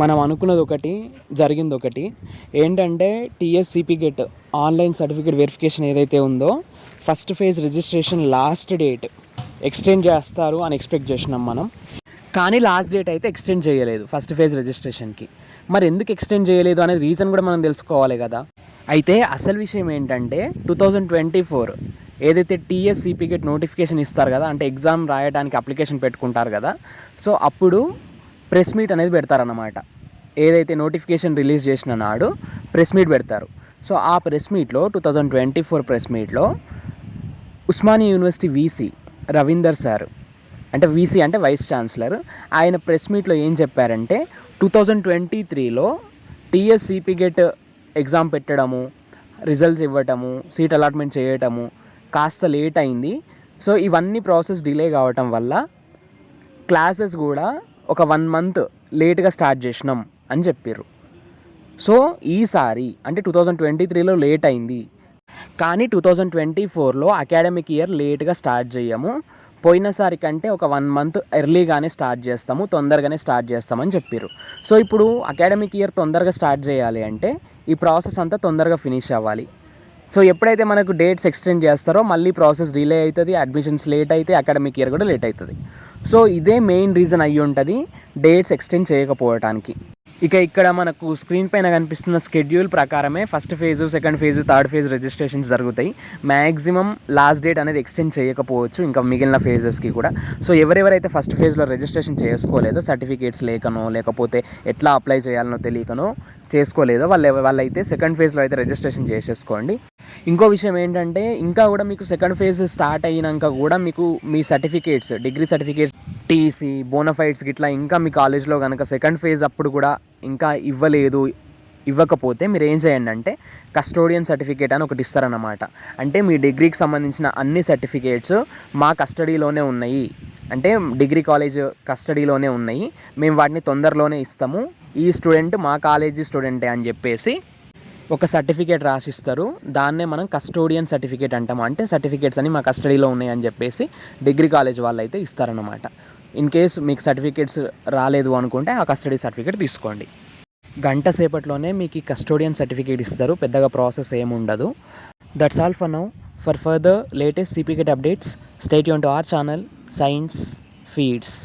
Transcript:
మనం అనుకున్నది ఒకటి జరిగింది ఒకటి. ఏంటంటే TSCP GET online certificate verification ఏదైతే ఉందో first phase registration last date extend చేస్తారు అని ఎక్స్పెక్ట్ చేసినాం మనం. కానీ లాస్ట్ డేట్ అయితే ఎక్స్టెండ్ చేయలేదు ఫస్ట్ ఫేజ్ రిజిస్ట్రేషన్కి మరి ఎందుకు ఎక్స్టెండ్ చేయలేదు అనేది రీజన్ కూడా మనం తెలుసుకోవాలి కదా. అయితే అసలు విషయం ఏంటంటే టూ థౌజండ్ ట్వంటీ ఫోర్ ఏదైతే టీఎస్సిపి గెట్ నోటిఫికేషన్ ఇస్తారు కదా అంటే ఎగ్జామ్ రాయడానికి అప్లికేషన్ పెట్టుకుంటారు కదా. సో అప్పుడు ప్రెస్ మీట్ అనేది పెడతారన్నమాట. ఏదైతే నోటిఫికేషన్ రిలీజ్ చేసిన నాడు ప్రెస్ మీట్ పెడతారు. సో ఆ ప్రెస్ మీట్లో two thousand twenty four press మీట్లో Osmania university VC Ravinder sir అంటే వీసీ అంటే వైస్ ఛాన్సలర్ ఆయన ప్రెస్ మీట్లో ఏం చెప్పారంటే టూ థౌజండ్ ట్వంటీ త్రీలో టీఎస్సిపి గెట్ ఎగ్జామ్ పెట్టడము రిజల్ట్స్ ఇవ్వటము సీట్ అలాట్మెంట్ చేయటము కాస్త లేట్ అయింది. సో ఇవన్నీ ప్రాసెస్ డిలే కావటం వల్ల క్లాసెస్ కూడా ఒక వన్ మంత్ లేట్గా స్టార్ట్ చేసినాం అని చెప్పారు సో ఈసారి అంటే టూ థౌజండ్ ట్వంటీ త్రీలో లేట్ అయింది. కానీ టూ థౌజండ్ ట్వంటీ ఫోర్లో అకాడమిక్ ఇయర్ లేట్గా స్టార్ట్ చేయము. పోయినసారి కంటే ఒక వన్ మంత్ ఎర్లీగానే స్టార్ట్ చేస్తాము తొందరగానే స్టార్ట్ చేస్తామని చెప్పారు సో ఇప్పుడు అకాడమిక్ ఇయర్ తొందరగా స్టార్ట్ చేయాలి అంటే ఈ ప్రాసెస్ అంతా తొందరగా ఫినిష్ అవ్వాలి. సో ఎప్పుడైతే మనకు డేట్స్ ఎక్స్టెండ్ చేస్తారో మళ్ళీ ప్రాసెస్ డిలే అవుతుంది అడ్మిషన్స్ లేట్ అయితే అకాడమిక్ ఇయర్ కూడా లేట్ అవుతుంది. సో ఇదే మెయిన్ రీజన్ అయ్యి ఉంటుంది డేట్స్ ఎక్స్టెండ్ చేయకపోవటానికి. ఇక ఇక్కడ మనకు స్క్రీన్ పైన కనిపిస్తున్న స్కెడ్యూల్ ప్రకారమే first phase second phase third phase registrations జరుగుతాయి. మ్యాక్సిమం లాస్ట్ డేట్ అనేది ఎక్స్టెండ్ చేయకపోవచ్చు ఇంకా మిగిలిన ఫేజెస్కి కూడా. సో ఎవరెవరైతే ఫస్ట్ ఫేజ్లో రిజిస్ట్రేషన్ చేసుకోలేదో సర్టిఫికేట్స్ లేకనో లేకపోతే ఎట్లా అప్లై చేయాలనో తెలియకనో చేసుకోలేదో వాళ్ళు వాళ్ళైతే సెకండ్ ఫేజ్లో అయితే రిజిస్ట్రేషన్ చేసేసుకోండి. ఇంకో విషయం ఏంటంటే ఇంకా కూడా మీకు సెకండ్ ఫేజ్ స్టార్ట్ అయినాక కూడా మీకు మీ certificates degree certificates TC bonafides గిట్లా ఇంకా మీ కాలేజ్లో కనుక సెకండ్ ఫేజ్ అప్పుడు కూడా ఇంకా ఇవ్వలేదు ఇవ్వకపోతే మీరు ఏం చేయండి అంటే కస్టోడియన్ సర్టిఫికేట్ అని ఒకటి ఇస్తారన్నమాట. అంటే మీ డిగ్రీకి సంబంధించిన అన్ని సర్టిఫికేట్స్ మా కస్టడీలోనే ఉన్నాయి. అంటే డిగ్రీ కాలేజ్ కస్టడీలోనే ఉన్నాయి. మేము వాటిని తొందరలోనే ఇస్తాము. ఈ స్టూడెంట్ మా కాలేజీ స్టూడెంటే అని చెప్పేసి ఒక సర్టిఫికేట్ రాసిస్తారు. దాన్నే మనం కస్టోడియన్ సర్టిఫికేట్ అంటాము. అంటే సర్టిఫికేట్స్ అని మా కస్టడీలో ఉన్నాయని చెప్పేసి డిగ్రీ కాలేజ్ వాళ్ళు అయితే ఇస్తారన్నమాట. ఇన్ కేస్ మీకు సర్టిఫికేట్స్ రాలేదు అనుకుంటే ఆ కస్టడీ సర్టిఫికేట్ తీసుకోండి. గంట సేపట్లోనే మీకు ఈ కస్టోడియన్ సర్టిఫికేట్ ఇస్తారు. పెద్దగా ప్రాసెస్ ఏమి ఉండదు. That's all for now for further latest CPGET updates stay Yoon to our channel science feeds